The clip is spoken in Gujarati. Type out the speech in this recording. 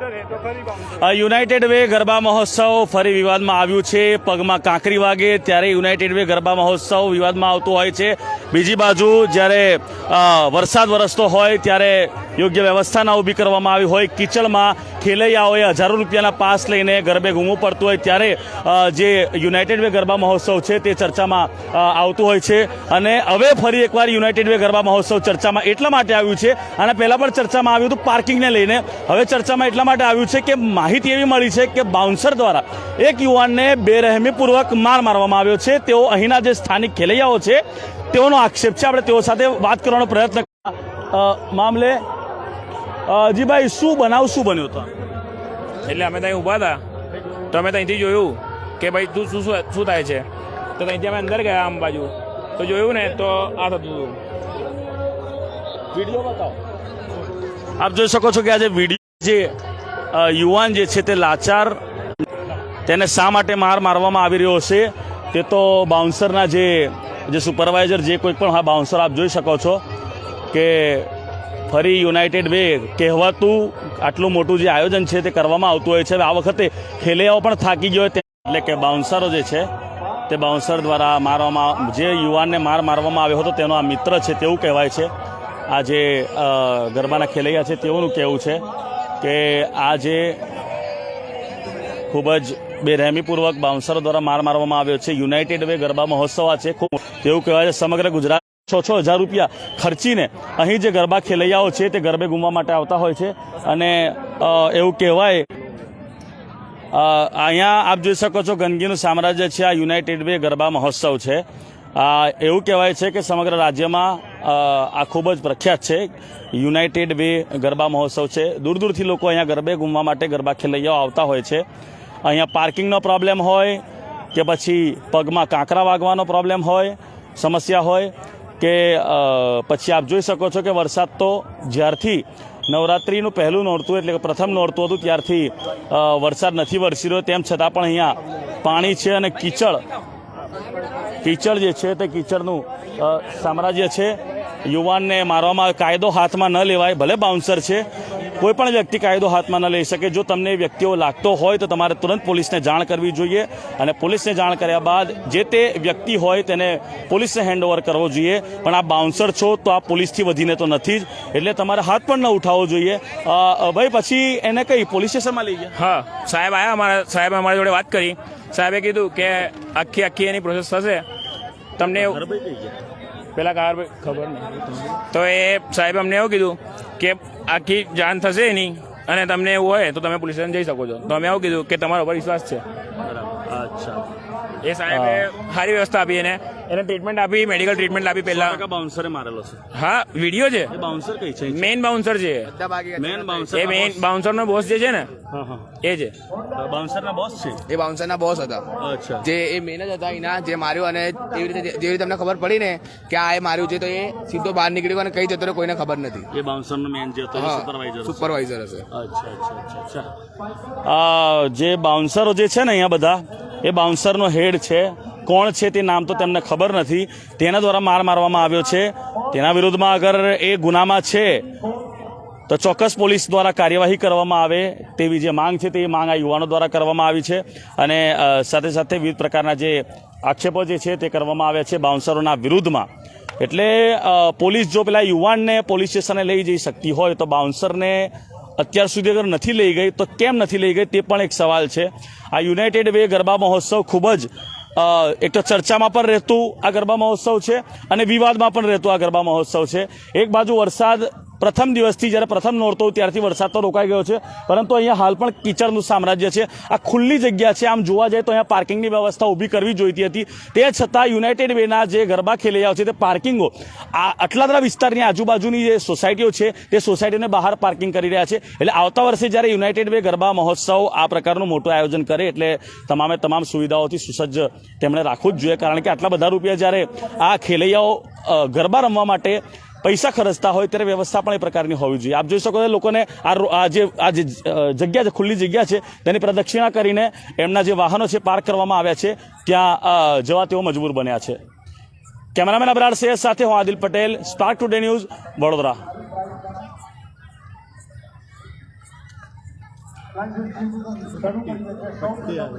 યુનાઇટેડ વે ગરબા મહોત્સવ ફરી વિવાદમાં આવ્યું છે. પગમાં કાંકરી વાગે ત્યારે યુનાઇટેડ વે ગરબા મહોત્સવ વિવાદમાં આવતું હોય છે. બીજી બાજુ જ્યારે વરસાદ વરસતો હોય ત્યારે યોગ્ય વ્યવસ્થા ના ઊભી કરવામાં આવી હોય. કિચડમાં ખેલૈયાઓએ હજારો રૂપિયાના પાસ લઈને ગરબે ઘૂમવું પડતું હોય ત્યારે જે યુનાઇટેડ વે ગરબા મહોત્સવ છે તે ચર્ચામાં આવતું હોય છે. અને હવે ફરી એકવાર યુનાઇટેડ વે ગરબા મહોત્સવ ચર્ચામાં એટલા માટે આવ્યું છે. અને પહેલાં પણ ચર્ચામાં આવ્યું હતું પાર્કિંગને લઈને. હવે ચર્ચામાં એટલા માટે આવ્યું છે કે માહિતી એવી મળી છે કે બાઉન્સર દ્વારા એક યુવાનને બેરહેમીપૂર્વક માર મારવામાં આવ્યો છે. તેઓ અહીંના જે સ્થાનિક ખેલૈયાઓ છે, તેઓનો આક્ષેપ છે. આપણે તેઓ સાથે વાત કરવાનો પ્રયત્ન મામલે અ, જીભાઈ શું બનાવ શું બન્યો હતો એટલે અમે ત્યાં ઊભા હતા. તો અમે ત્યાંથી જોયું કે ભાઈ તું શું શું શું થાય છે? તો ત્યાંથી અમે અંદર ગયા આમ બાજુ. તો જોયું ને તો આ થતું હતું. વીડિયો બતાવો. આપ જોઈ શકો છો કે આજે વીડિયો જે યુવાન જે છે તે લાચાર તેને શા માટે માર મારવામાં આવી રહ્યો છે તે તો બાઉન્સરના જે જે સુપરવાઇઝર જે કોઈ પણ હા બાઉન્સર આપ જોઈ શકો છો કે ફરી યુનાઇટેડ વે કહેવાતું આટલું મોટું જે આયોજન છે તે કરવામાં આવતું હોય છે. આ વખતે ખેલૈયાઓ પણ થાકી ગયો એટલે કે બાઉન્સરો જે છે, તે બાઉન્સર દ્વારા મારવામાં જે યુવાનને માર મારવામાં આવ્યો હતો તેનો આ મિત્ર છે તેવું કહેવાય છે. આ જે ગરબાના ખેલૈયા છે તેઓનું કહેવું છે કે આ જે ખૂબ જ બેરહેમીપૂર્વક બાઉન્સરો દ્વારા માર મારવામાં આવ્યો છે. યુનાઇટેડ વે ગરબા મહોત્સવ આ છે. તેવું કહેવાય છે સમગ્ર ગુજરાત છ છ હજાર રૂપિયા ખર્ચીને અહીં જે ગરબા ખેલૈયાઓ છે તે ગરબે ગુમવા માટે આવતા હોય છે. અને એવું કહેવાય અહીંયા આપ જોઈ શકો છો ગંદકીનું સામ્રાજ્ય છે, આ યુનાઇટેડ વે ગરબા મહોત્સવ છે. આ, એવું કહેવાય છે કે સમગ્ર રાજ્યમાં આ ખૂબ જ પ્રખ્યાત છે, યુનાઇટેડ વે ગરબા મહોત્સવ છે. દૂર દૂરથી લોકો અહીંયા ગરબે ઘૂમવા માટે ગરબા ખેલૈયાઓ આવતા હોય છે. અહીંયા પાર્કિંગનો પ્રોબ્લેમ હોય કે પછી પગમાં કાંકરા વાગવાનો પ્રોબ્લેમ હોય, સમસ્યા હોય કે પછી આપ જોઈ શકો છો કે વરસાદ તો જ્યારથી નવરાત્રિનું પહેલું નોરતું એટલે કે પ્રથમ નોરતું હતું, ત્યારથી વરસાદ નથી વરસી રહ્યો. તેમ છતાં પણ અહીંયા પાણી છે અને કીચડ. કીચડ જે છે તે કીચડનું સામ્રાજ્ય છે. યુવાનને મારવામાં કાયદો હાથમાં ન લેવાય, ભલે બાઉન્સર છે કોઈ પણ વ્યક્તિ કાયદો હાથમાં ન લઈ શકે. જો તમને વ્યક્તિઓ લાગતો હોય તો તમારે તુરંત પોલીસને જાણ કરવી જોઈએ અને પોલીસને જાણ કર્યા બાદ જે તે વ્યક્તિ હોય તેને પોલીસને હેન્ડઓવર કરવો જોઈએ. પણ આ બાઉન્સર છો તો આ પોલીસથી વધીને તો નથી જ. એટલે તમારે હાથ પણ ન ઉઠાવવો જોઈએ. ભાઈ પછી એને કઈ પોલીસ સ્ટેશનમાં લઈ ગયા? હા સાહેબ આવ્યા અમારા સાહેબ અમારી જોડે વાત કરી. સાહેબે કીધું કે આખી આખી એની પ્રોસેસ થશે. તમને પેલા કાર ખબર નહીં. તો એ સાહેબે અમને એવું કીધું કે આખી જાન થશે એની અને તમને એવું હોય તો તમે પોલીસ સ્ટેશન જઈ શકો છો. તો અમે એવું કીધું કે તમારા ઉપર વિશ્વાસ છે. અચ્છા. એ સાહેબે સારી વ્યવસ્થા આપી એને. એને ટ્રીટમેન્ટ આપી મેડિકલ ટ્રીટમેન્ટ આપી પહેલા. બાઉન્સરે મારેલો છે. હા વીડિયો છે? બાઉન્સર કઈ છે? મેઇન બાઉન્સર છે. મેઇન બાઉન્સર એ મેઇન બાઉન્સર નો બોસ જે છે ને હા હા. એ છે. બાઉન્સર ના બોસ છે? એ બાઉન્સરના બોસ હતા. અચ્છા. જે એ મેન જ હતા એના જે માર્યો અને એવી રીતે જેવી રીતે તમને ખબર પડી ને કે આ એ માર્યું છે તો એ સીધો બહાર નીકળ્યો અને કઈ જતો રહ્યો કોઈને ખબર નથી. એ બાઉન્સર નો મેન જે હતો સુપરવાઇઝર સુપરવાઇઝર હશે. અચ્છા અચ્છા અચ્છા અચ્છા. આ જે બાઉન્સરો જે છે ને અહીંયા બધા એ બાઉન્સરનો હેડ છે. કોણ છે તે નામ તો તેમને ખબર નથી. તેના દ્વારા માર મારવામાં આવ્યો છે. તેના વિરુદ્ધમાં અગર એ ગુનામાં છે, તો ચોક્કસ પોલીસ દ્વારા કાર્યવાહી કરવામાં આવે તેવી જે માંગ છે તે માંગ આ યુવાનો દ્વારા કરવામાં આવી છે. અને સાથે સાથે વિવિધ પ્રકારના જે આક્ષેપો જે છે તે કરવામાં આવ્યા છે બાઉન્સરોના વિરુદ્ધમાં. એટલે પોલીસ જો પેલા યુવાનને પોલીસ સ્ટેશને લઈ જઈ શકતી હોય તો બાઉન્સરને અત્યાર સુધી અગર નથી લઈ ગઈ, તો કેમ નથી લઈ ગઈ તે પણ એક સવાલ છે. આ યુનાઇટેડ વે ગરબા મહોત્સવ ખૂબ જ એક તો ચર્ચામાં પણ રહેતું આ ગરબા મહોત્સવ છે અને વિવાદમાં પણ રહેતું આ ગરબા મહોત્સવ છે. એક બાજુ વરસાદ પ્રથમ દિવસથી જ્યારે પ્રથમ નોરતો ત્યારથી વરસાદ તો રોકાઈ ગયો છે. પરંતુ અહીંયા હાલ પણ કિચડનું સામ્રાજ્ય છે. આ ખુલ્લી જગ્યા છે. આમ જોવા જાય તો અહીંયા પાર્કિંગની વ્યવસ્થા ઊભી કરવી જોઈતી હતી. તે છતાં યુનાઇટેડ વેના જે ગરબા ખેલૈયાઓ છે તે પાર્કિંગો, આ અટલાદરા વિસ્તારની આજુબાજુની જે સોસાયટીઓ છે, તે સોસાયટીઓને બહાર પાર્કિંગ કરી રહ્યા છે. એટલે આવતા વર્ષે જ્યારે યુનાઇટેડ વે ગરબા મહોત્સવ આ પ્રકારનું મોટું આયોજન કરે એટલે તમામે તમામ સુવિધાઓથી સુસજ્જ તેમણે રાખવું જ જોઈએ. કારણ કે આટલા બધા રૂપિયા જ્યારે આ ખેલૈયાઓ ગરબા રમવા માટે પૈસા ખર્ચતા હોય ત્યારે વ્યવસ્થા પણ એ પ્રકારની હોવી જોઈએ. આપ જોઈ શકો છો લોકોને આ જે આ જે જગ્યા છે, ખુલ્લી જગ્યા છે, તેની પ્રદક્ષિણા કરીને એમના જે વાહનો છે, પાર્ક કરવામાં આવ્યા છે, ત્યાં જવા તેઓ મજબૂર બન્યા છે. કેમેરામેન અબરાર સૈયદ સાથે હું Adil Patel, spark today news, Vadodara. શક્તિ આવે